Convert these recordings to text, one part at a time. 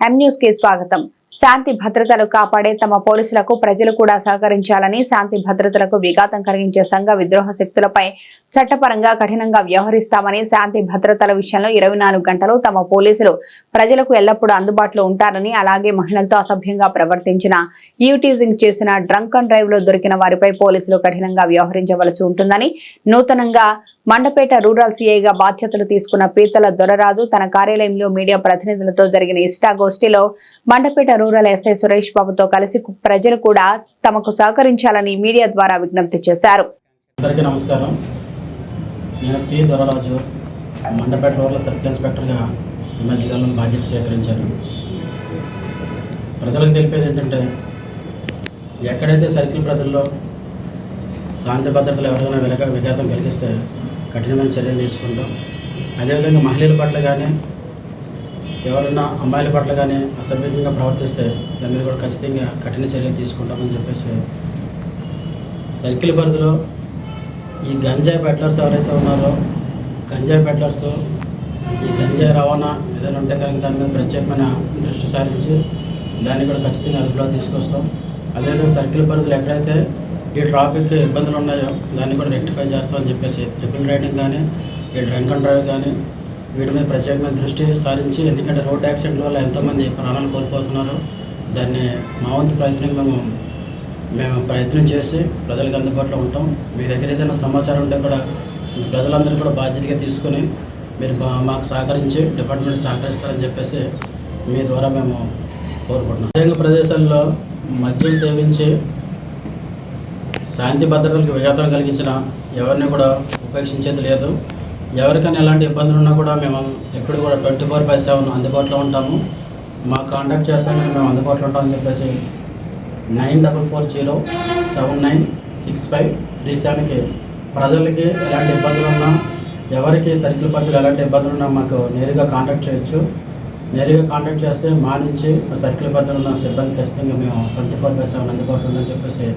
న్యూస్కి స్వాగతం. శాంతి భద్రతలు కాపాడే తమ పోలీసులకు ప్రజలు కూడా సహకరించాలని శాంతి భద్రతలకు విఘాతం కలిగించే సంఘ విద్రోహ శక్తులపై చట్టపరంగా కఠినంగా వ్యవహరిస్తామని శాంతి భద్రతల విషయంలో ఇరవై నాలుగు గంటలు తమ పోలీసులు ప్రజలకు ఎల్లప్పుడూ అందుబాటులో ఉంటారని అలాగే మహిళలతో అసభ్యంగా ప్రవర్తించిన యూటీజింగ్ చేసిన డ్రంక్ అండ్ డ్రైవ్లో దొరికిన వారిపై పోలీసులు కఠినంగా వ్యవహరించవలసి ఉంటుందని నూతనంగా మండపేట రూరల్ సీఐగా బాధ్యతలు తీసుకున్న పీతల దొరరాజు తన కార్యాలయంలో మీడియా ప్రతినిధులతో జరిగిన ఇష్టాగోష్ఠిలో మండపేట రూరల్ ఎస్ఐ సురేష్ బాబుతో కలిసి ప్రజలు కూడా తమకు సహకరించాలని మీడియా ద్వారా విజ్ఞప్తి చేశారు. అందరికీ నమస్కారం. నేను P Doraraju Mandapeta rural circle ఇన్స్పెక్టర్గా ఈ మధ్యకాలంలో బాధ్యత స్వీకరించాను. ప్రజలకు తెలిపేది ఏంటంటే ఎక్కడైతే సర్కిల్ ప్రజల్లో శాంతి భద్రతలు ఎవరైనా విలక విఘాతం కలిగిస్తే కఠినమైన చర్యలు తీసుకుంటాం. అదేవిధంగా మహిళల పట్ల కానీ ఎవరైనా అమ్మాయిల పట్ల కానీ అసభ్యంగా ప్రవర్తిస్తే దాని మీద కూడా ఖచ్చితంగా కఠిన చర్యలు తీసుకుంటామని చెప్పేసి సర్కిల్ పరిధిలో ఈ గంజాయి పెట్లర్స్ ఎవరైతే ఉన్నారో గంజాయి పెట్లర్స్ ఈ గంజాయి రవాణా ఏదైనా ఉంటే కనుక దాని మీద ప్రత్యేకమైన దృష్టి సారించి దాన్ని కూడా ఖచ్చితంగా అదుపులో తీసుకొస్తాం. అదేవిధంగా సర్కిల్ పరిధిలో ఎక్కడైతే ఈ ట్రాఫిక్ ఇబ్బందులు ఉన్నాయో? దాన్ని కూడా రెక్టిఫై చేస్తామని చెప్పేసి ట్రిపుల్ రైడింగ్ కానీ ఈ డ్రంక్ అండ్ డ్రైవ్ కానీ వీటి మీద ప్రత్యేకమైన దృష్టి సారించి ఎందుకంటే రోడ్ యాక్సిడెంట్ వల్ల ఎంతోమంది ప్రాణాలు కోల్పోతున్నారు. దాన్ని మా వంతు ప్రయత్నం మేము మేము ప్రయత్నం చేసి ప్రజలకు అందుబాటులో ఉంటాం. మీ దగ్గర ఏదైనా సమాచారం ఉంటే కూడా ప్రజలందరూ కూడా బాధ్యతగా తీసుకొని మీరు మా- మాకు సహకరించి డిపార్ట్మెంట్ సహకరిస్తారని చెప్పేసి మీ ద్వారా మేము కోరుకుంటున్నాం. ప్రదేశాల్లో మద్యం సేవించి శాంతి భద్రతలకు విఘాతం కలిగించిన ఎవరిని కూడా ఉపేక్షించేది లేదు. ఎవరికైనా ఎలాంటి ఇబ్బందులు ఉన్నా కూడా మేము ఎప్పుడు కూడా ట్వంటీ ఫోర్ బై సెవెన్ అందుబాటులో ఉంటాము. మాకు కాంటాక్ట్ చేస్తామని మేము అందుబాటులో ఉంటామని చెప్పేసి nine double four zero seven nine six five three సెవెన్కి ప్రజలకి ఎలాంటి ఇబ్బందులు ఉన్నా ఎవరికి సర్కిల్ పరిధిలో ఎలాంటి ఇబ్బందులు ఉన్నా మాకు నేరుగా కాంటాక్ట్ చేయొచ్చు. నేరుగా కాంటాక్ట్ చేస్తే మా నుంచి ఆ సర్కిల్ పరిధిలో ఉన్న సిబ్బంది ఖచ్చితంగా మేము ట్వంటీ ఫోర్ బై సెవెన్ అందుబాటులో ఉందని చెప్పేసి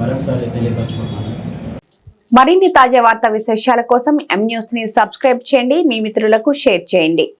మరొకసారి తెలియపరచుకుంటున్నాను. మరిన్ని తాజా వార్తా విశేషాల కోసం ఎం న్యూస్ని సబ్స్క్రైబ్ చేయండి. మీ మిత్రులకు షేర్ చేయండి.